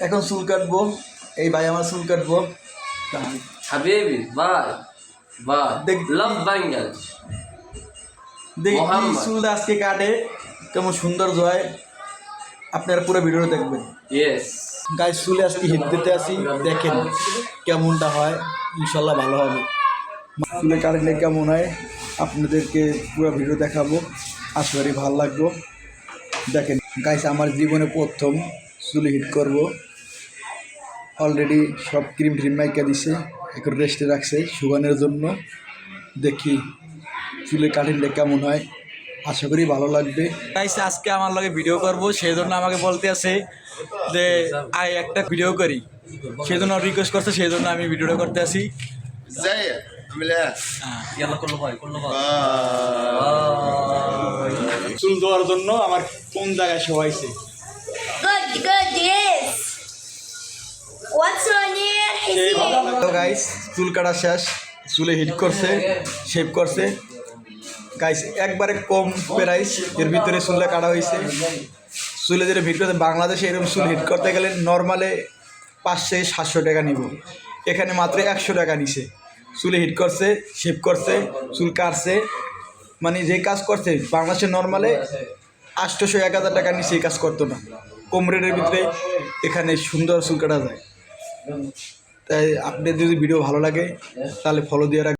এখন চুল কাটবো। এই ভাই আমার চুল কাটবো। হাবিবি বাই দেখ- লাভ বাঙ্গাল। দেখি। চুলটা আজকে কাটে কেমন সুন্দর জয় আপনারা পুরো ভিডিওটা দেখবেন। ইয়েস গায়ে চুলে আজকে হিট দিতে আসি। দেখেন কেমনটা হয়। ইনশাল্লাহ ভালো হবে। চুলে কাটলে কেমন হয় আপনাদেরকে পুরো ভিডিও দেখাবো। আশা করি ভালো লাগবো। দেখেন গাইস আমার জীবনে প্রথম চুলে হিট করব। অলরেডি সব ক্রিম ফ্রিম মাইকা দিছে এখন রেস্টে রাখছে সুগানের জন্য। দেখি চুলের কাটিংটা কেমন হয়। আশা করি ভালো লাগবে। গাইস আজকে আমার লগে ভিডিও করব সেই জন্য আমাকে বলতে আছে যে আই একটা ভিডিও করি। সেই জন্য রিকোয়েস্ট করছে সেই জন্য আমি ভিডিওটা করতে আসি হ্যাঁ। চুল দেওয়ার জন্য আমার কোন জায়গায় সবাইছে Hussein. গাইস চুল কাটা শেষ, চুলে হিট করছে শেভ করছে। গাইস একবারে কম প্রাইস এর ভিতরে চুলটা কাটা হয়েছে। চুলে যেটা হিট করতে বাংলাদেশে এরকম চুল হিট করতে গেলে নর্মালে পাঁচশো সাতশো টাকা নিব। এখানে মাত্র একশো টাকা নিছে। চুলে হিট করছে শেভ করছে, চুল কাটছে। মানে যে কাজ করছে, বাংলাদেশে নর্মালে আটশোশো এক হাজার টাকা নিচে এই কাজ করতো না। কম রেটের ভিতরে এখানে সুন্দর চুল কাটা যায়। তাই আপনাদের যদি ভিডিও ভালো লাগে তাহলে ফলো দিয়ে রাখ